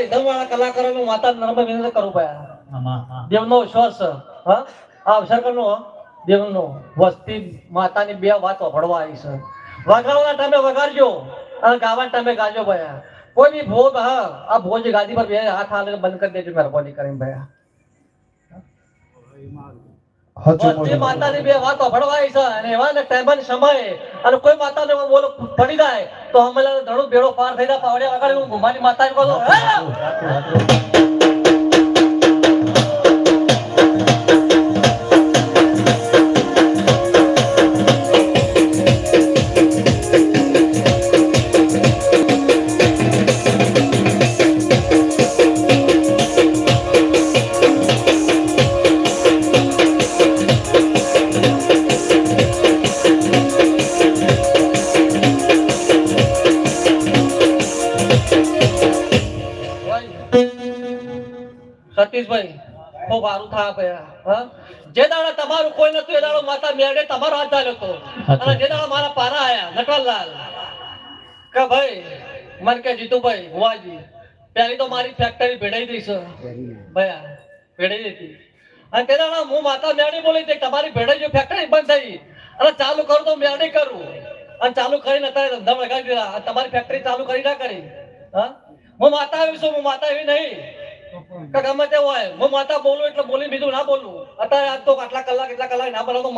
Rhythm વાળા કલાકારોનું માતા નર્મદા વિનંતી કરું ભાઈ. દેવનો વિશ્વાસ હા? આ અવસર કરનો દેવનો વસ્તી માતાની બે વાત વફડવા આવી છે. વગાડવાના ટાઈમે વગાડજો અને ગાવાના ટાઈમે ગાજો ભાઈ કોઈ બી ભોગ, હા, આ ભોજ ગાદી પર બે હાથ હાલે બંધ કરી દેજો મહેરબાની કરીને ભાઈ વસ્તી માતાની બે વાત ભણવાય છે અને એવા ને ટાઈમ સમયે અને કોઈ માતાને બોલો પડી જાય તો અમે ધણું ભેળો પાર થઈ જાય પાવડે આગળ હું ભૂમાની માતાને બોલો ખૂબ સારું થા ભયા જે દાડા તમારું કોઈ નતું એ દાડો માતા મેળે તમારો હાથ ચાલ્યો હતો અને જે દાડા મારા પારા આયા નટવરલાલ. કે ભાઈ મન કે જીતુભાઈ ભુવાજી પેલી તો મારી ફેક્ટરી ભેડાઈ દઈ છે. ભયા ભેડાઈ દીધી અને તે દાડા હું માતા મેળી બોલી દઈ તમારી ભેડાઈ જો ફેક્ટરી બંધ થઈ. અને ચાલુ કરું તો મેળે કરું. અને ચાલુ કરીને અત્યારે ધંધા લગાવી દીધા. તમારી ફેક્ટરી ચાલુ કરી ના કરી. હા? હું માતા આવી છું હું માતા આવી નહીં. ગમે તે હોય. હું માતા બોલું એટલે બોલી બીજું ના બોલું. અત્યારે આજ તો આટલા કલાક, એટલા કલાક ના બોલો તો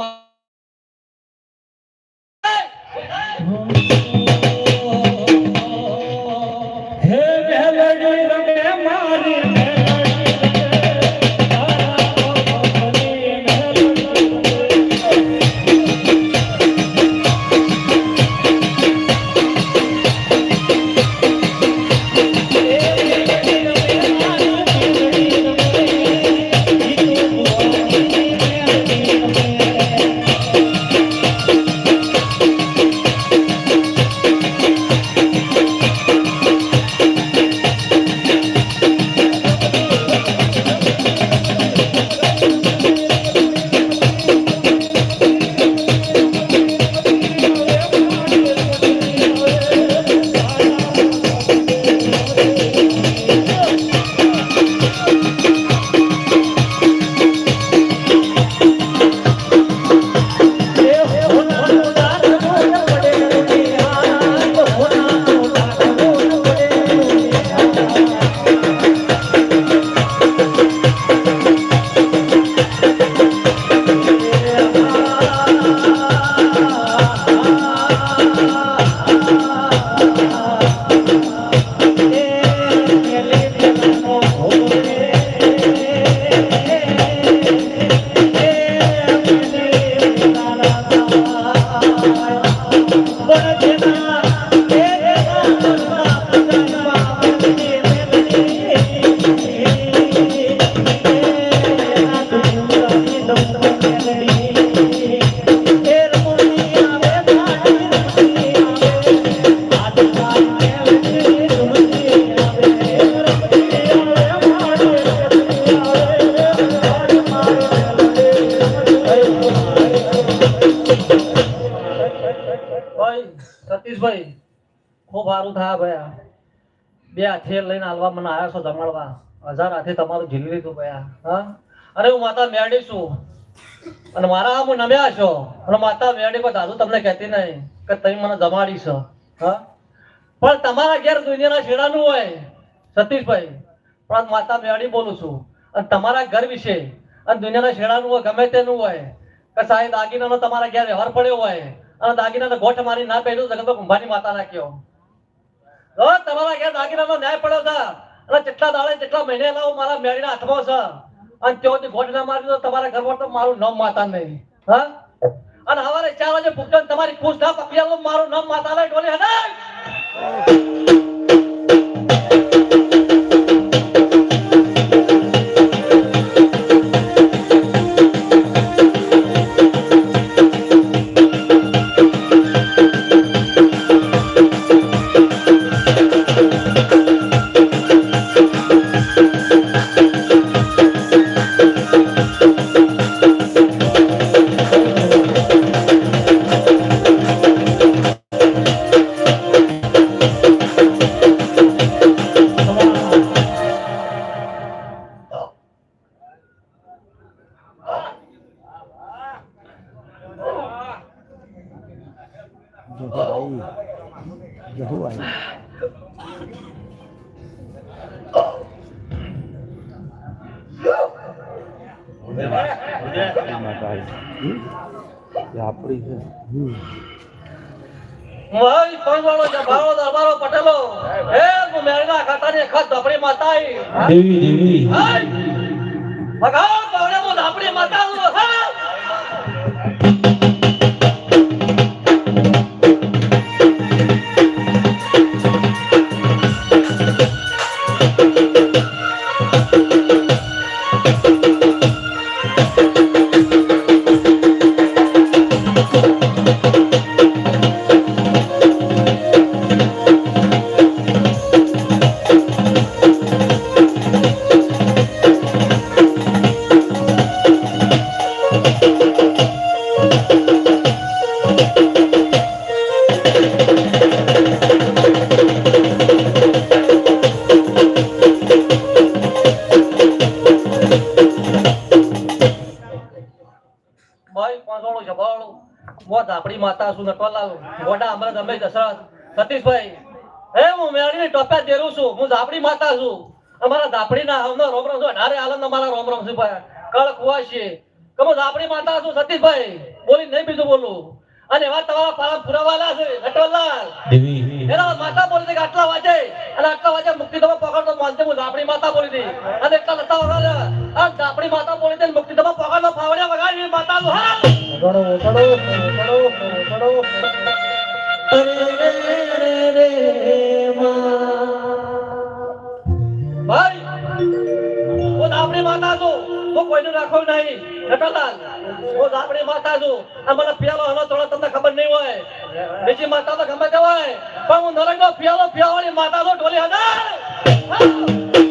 હાથે લઈને હાલવા મને આવ્યા છો જમાડવા. હજાર હાથે તમારું ઝીલી લીધું ભયા હા? અરે હું માતા મેળી છું. અને મારા આમ નમ્યા છો. અને માતા મેળી પર દાદુ તમને કહેતી નહીં કે તમે મને જમાડી છો. હા? પણ તમારા ઘેર દુનિયાના છેડાનું હોય, સતીશભાઈ. પણ માતા મેળી બોલું છું. અને તમારા ઘર વિશે, અને દુનિયાના છેડાનું હોય, ગમે તેનું હોય, કે સાહેબ દાગીનાનો તમારા ઘેર વ્યવહાર પડ્યો હોય, અને દાગીનાનો ગોઠ મારી ના પહેર્યું જગત કુંભાની માતા નાખ્યો. જો તમારા ઘેર દાગીનામાં ન્યાય પડ્યો છે. અને જેટલા દાડે જેટલા મહિને લાવ, મારા મેળીના હાથમાં છે. અને તેઓથી ગોઠ ના મારી તો તમારા ઘરમાં તો મારું નામ માતા નહીં. હા? અને હવારે ચાર વાગે ભૂખન તમારી ખુશ ના પકડી મારું નામ માતા લઈ ડોલે હે આપડી છે જભાળો દરબારો પટેલો હે મેળના ખાતાની ખત ધપડી માતા આઈ. દેવી દેવી હાય! ભગાવો પવને ધપડી માતા છું, હા! સતીશભાઈ હે, હું મેળવીને ટોપ્યા દેરું છું. હું ઝાપડી માતા છું. અમારા ધાપડીના હવનો રોમ રોમ છે અઢારે આલંદ અમારા રોમ રોમ ભાઈ. કળ કુવા છે કે હું ધાપડી માતા છું, સતીશભાઈ. બોલી નહીં બીજું બોલું. અને એવા તમારા પાલા પુરાવાલા છે નટવરલાલ દેવી એના માતા બોલી દે આટલા વાજે અને આટલા વાજે મુક્તિ તમે પકડતો માનતે હું ઝાપડી માતા બોલી હતી. અને એટલા લતા વગાડે આ ઝાપડી માતા બોલી દે મુક્તિ તમે પકડતો ફાવડ્યા વગાડી માતા નું હા! વગાડો વગાડો વગાડો વગાડો ઝાપડી માતા છું હું કોઈનું રાખો નહીં, નટલાલ હું ઝાપડી માતા છું આ મને પિયાલો હનો થોડો તમને ખબર નહીં હોય. બીજી માતા તો ગમે તે હોય, પણ હું નરંગો પિયાલો, પિયાવાળી માતા તો ઢોલી હદાર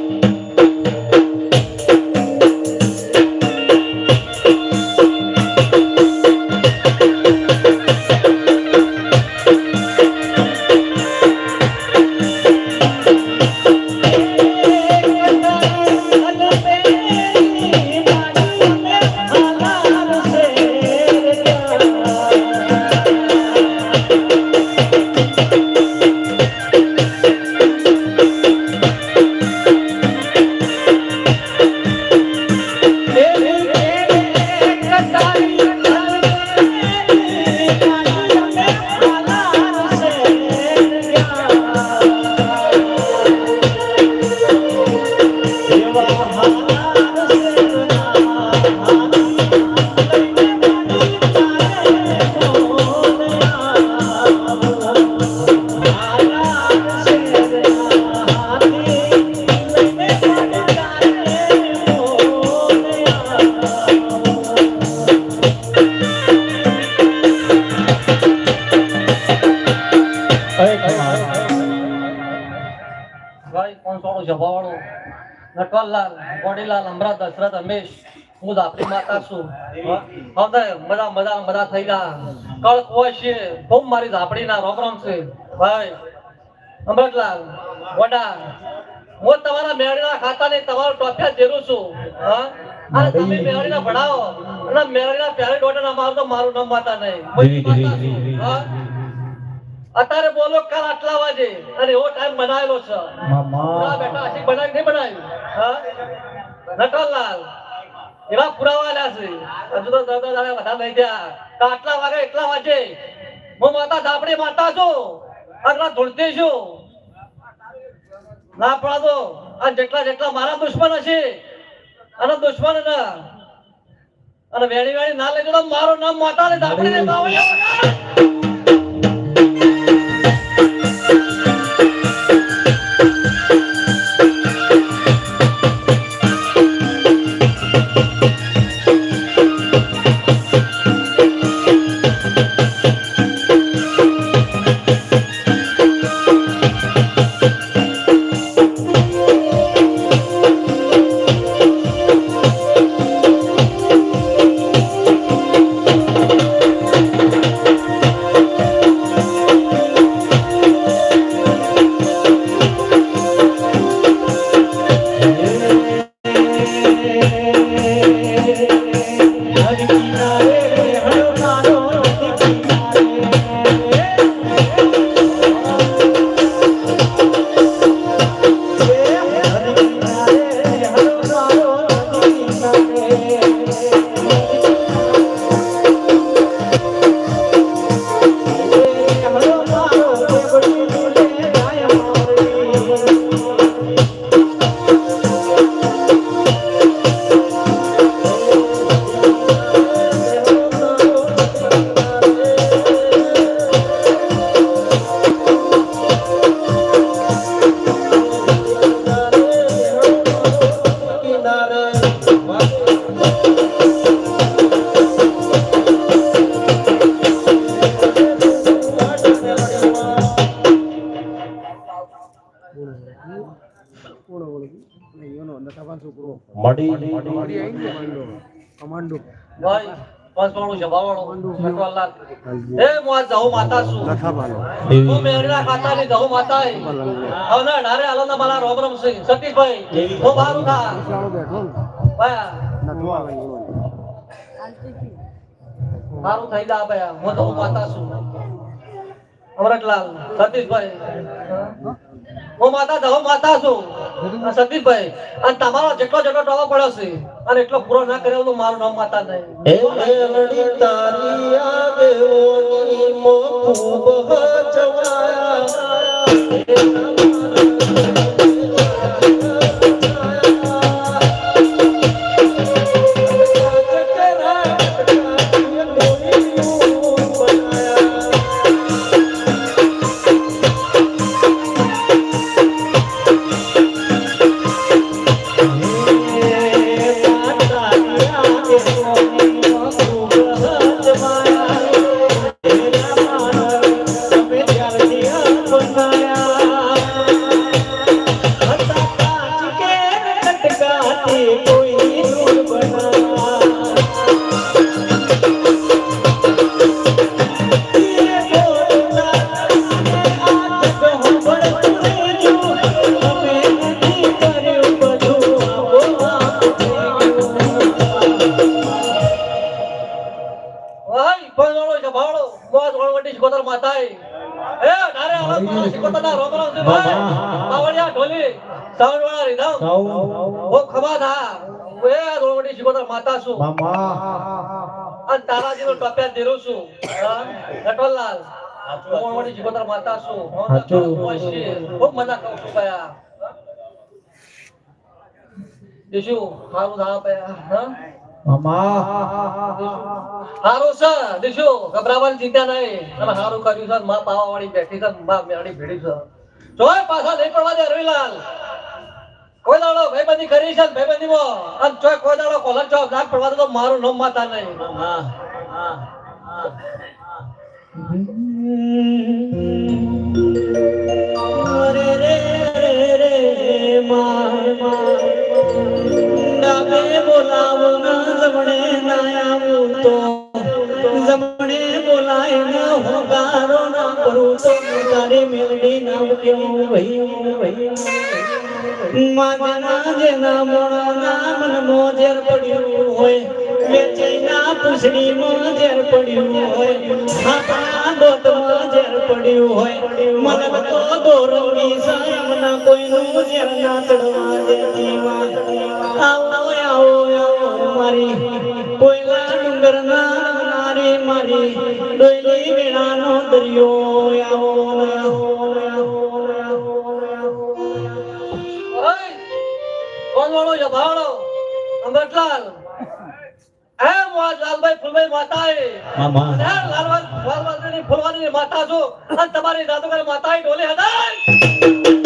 દશરથ હમેશ હું દાપરી માતા છું. હવે મજા મજા મજા થઈ ગયા કળ કોઈ છે બહુ મારી ઝાપડીના ના રોમ છે. ભાઈ અમૃતલાલ વડા હું તમારા મેળીના ખાતાને તમારો ટોપિયા જેરું છું. હા? અને તમે મેળીના ભણાવો. અને મેળીના પ્યારે ડોટર અમારું તો મારું નામ માતા નહીં. હું? અત્યારે બોલો કાલ આટલા વાગે. અને એવો ટાઈમ બનાવેલો છે. બેટા આશિક બનાવી નહીં બનાવ્યું હા? નટવરલાલ. એવા પુરાવા લ્યા છે. હજુ તો દસ દાડા બધા લઈ ગયા. તો આટલા વાગે એટલા વાગે હું માતા ધાપડી માતા છું આટલા ધૂળતી છું ના પડાતો આ જેટલા જેટલા મારા દુશ્મન હશે. અને દુશ્મન ના. અને વેણી વેણી ના લઈ મારો નામ માતા ને ધાપડી ને બાવળિયા ભાઈ એ માતા હું માતા આલોના મારા રોબરમ રોમ સિંહ. સતીશભાઈ હું બારું થા. સારું થઈ જા ભાઈ હું તો માતા છું. અમરતલાલ સતીશભાઈ. હું માતા દહો માતા છું. સતીશભાઈ અને તમારો જેટલો જેટલો ટોળો પડ્યો છે અને એટલો પૂરો ના કર્યો તો મારું નામ માતા નહીં. હે મેલડી તારી આગેવાની મો ખૂબ હચવાયા. માતા છું. અને તારાજીનો ટપ્યા દેરું છું. નટવરલાલ. હું વળવટી માતા છું. ખૂબ મજા કરું છું ભયા દેશુ હારું થા ભયા હા? હારું છે. દીશુ ગભરાવાની ચિંતા નહીં. અને હારું કર્યું છે. માં પાવા વાળી બેઠી છે. માં મેળી ભેડી છે. જોય પાછા નહીં પડવા દે રવિલાલ કોઈ દાડો ભાઈબંધી કરી છે ભાઈબંધી માં અને ચોય કોઈ દાડો કોલર ચોક નાક પડવા તો મારું નામ માતા નહીં. જમણે બોલાય, ના હોગારો ના કરું તો. તારી મેલડી નામ માગના જે નામ નામ મોજેર પડ્યું હોય. વેચીના પૂછડી મોજેર પડ્યું હોય. હાથા દોત મોજેર પડ્યું હોય. મને તો કોઈનું ઝેર ના ચડવા દેતી માં આવો આવો આવો મારી. કોઈલા ડુંગર ના નારી મારી. ડોયલી વેળાનો દરિયો આવો આવો. વાળો જભાળો અમરલાલ હે મોજ લાલભાઈ ફૂલભાઈ માતા એ મામા. હે લાલવાલ લાલવાલની ફૂલવાની માતા છો અને તમારી દાદુભાઈ માતા એ ઢોલે હદાય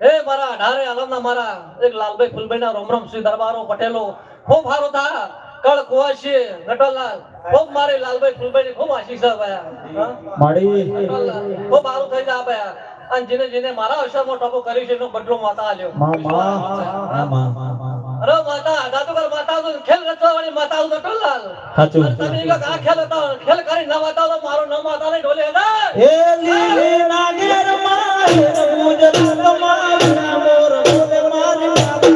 હે મારા ઢારે આલમના મારા. એક લાલભાઈ ફૂલભાઈ ના રોમ રોમ શ્રી દરબારો પટેલો. ખૂબ સારું થા. કળ કુવાશી નટવરલાલ ખૂબ મારી લાલભાઈ ફૂલભાઈ ની ખૂબ આશીષ ભયા ખૂબ સારું થઈ જા ભયા અને જેને જેને મારા અવસરમાં ટોપો કરી છે એનો બદલો માતા આલ્યો. અરે માતા દાદુગર માતા તો ખેલ રચવા વાળી માતા નટવરલાલ સાચું. તમે આ ખેલ હતા ખેલ કરી ના માતા તો મારું નામ માતા નહીં ઢોલે લીલે નાગેર મારા મોર મારી માતા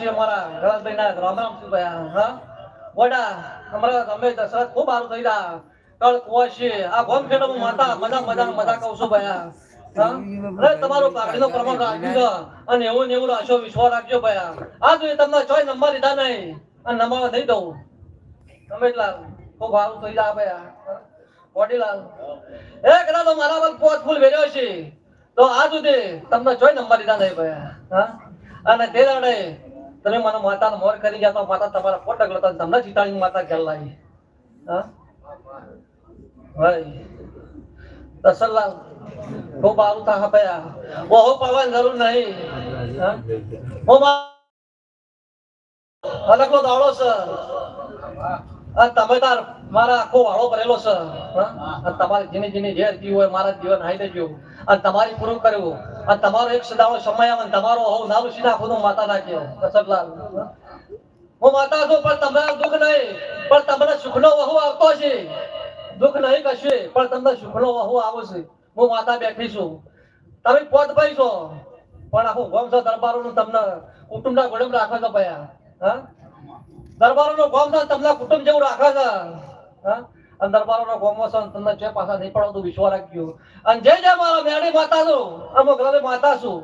છે અમારા પ્રમાણ રાખ્યું અને એવું રાખજો તમને છ નંબર લીધા નહીં. અને નંબર નહીં દઉં. મારા પર ફૂલ વેર્યો છે તો આ સુધી તમને જોઈ નંબર લીધા નહીં ભયા હા? અને તે દાડે તમે મને માતા મોર કરી ગયા તો માતા તમારા પોટ ડગલો તમને જીતાડી માતા ઘેર લાવી દસરલાલ ખૂબ સારું થા ભયા બહુ પાવાની જરૂર નહીં. હા? અને તમે તાર મારા આખો વાળો ભરેલો છે. તમારી જીની જીની જે હતી હોય મારા જીવન હાઈ દેજો અને તમારી પૂરું કર્યું. અને તમારો એક સદાનો સમય આવે તમારો હોવ નાનું સીધા ખુદું માતા નાખ્યો કસરલાલ. હું માતા છું, પણ તમને દુઃખ નહીં. પણ તમને સુખનો વહુ આવતો છે. દુઃખ નહીં કશે, પણ તમને સુખનો વહુ આવશે હું માતા બેઠી છું. તમે પોત ભાઈ છો. પણ આખું વંશ દરબારો તમને કુટુંબના ગોળમ રાખો છો ભયા હા? દરબારોનો ગોમ છે તમને કુટુંબ જેવું રાખે છે. અને દરબારોનો ગોમો છે ને તમને જે પાછા નહીં પડો તો વિશ્વાસ રાખજો. અને જે જે મારા મેળી માતા છું, અમુક ગ્રહની માતા છું,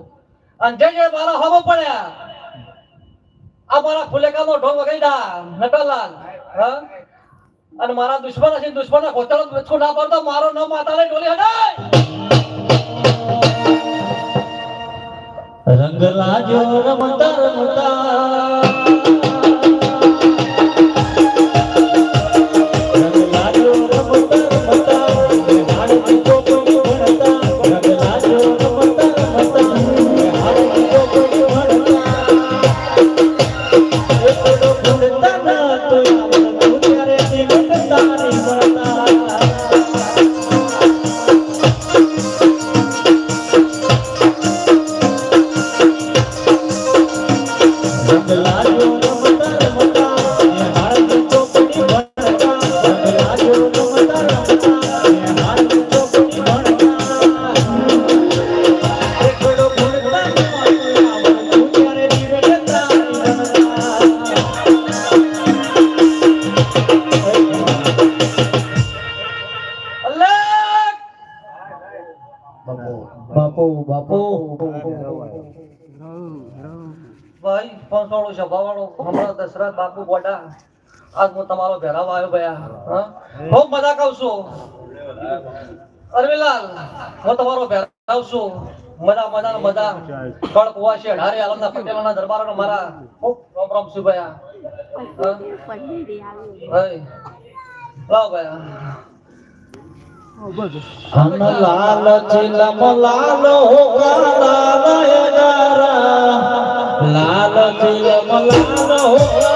અને જે જે મારા હમો પડ્યા, આ મારા ફુલેકાનો ઢોંગ વગાડ્યા નટલાલ હા? અને મારા દુશ્મન છે દુશ્મનના ખોચારો બચકું ના પડતો, મારો ન માતાને ડોલી હટાય! રંગ લાજો રમતા રમતા. આજ હું તમારો ભેરાવ આવ્યો ભયા હા? મજા કહું છું હું તમારો ભેરાવ છું મજા મજા મજા. કળ કુવા છે અઢારે આલમના પટેલોના દરબારોનો મારા. ખૂબ રામ રામ છું ભયા લાવ ભયા લાલ ચિલમ લાલ હો લાલ ચિલમ લાલ હો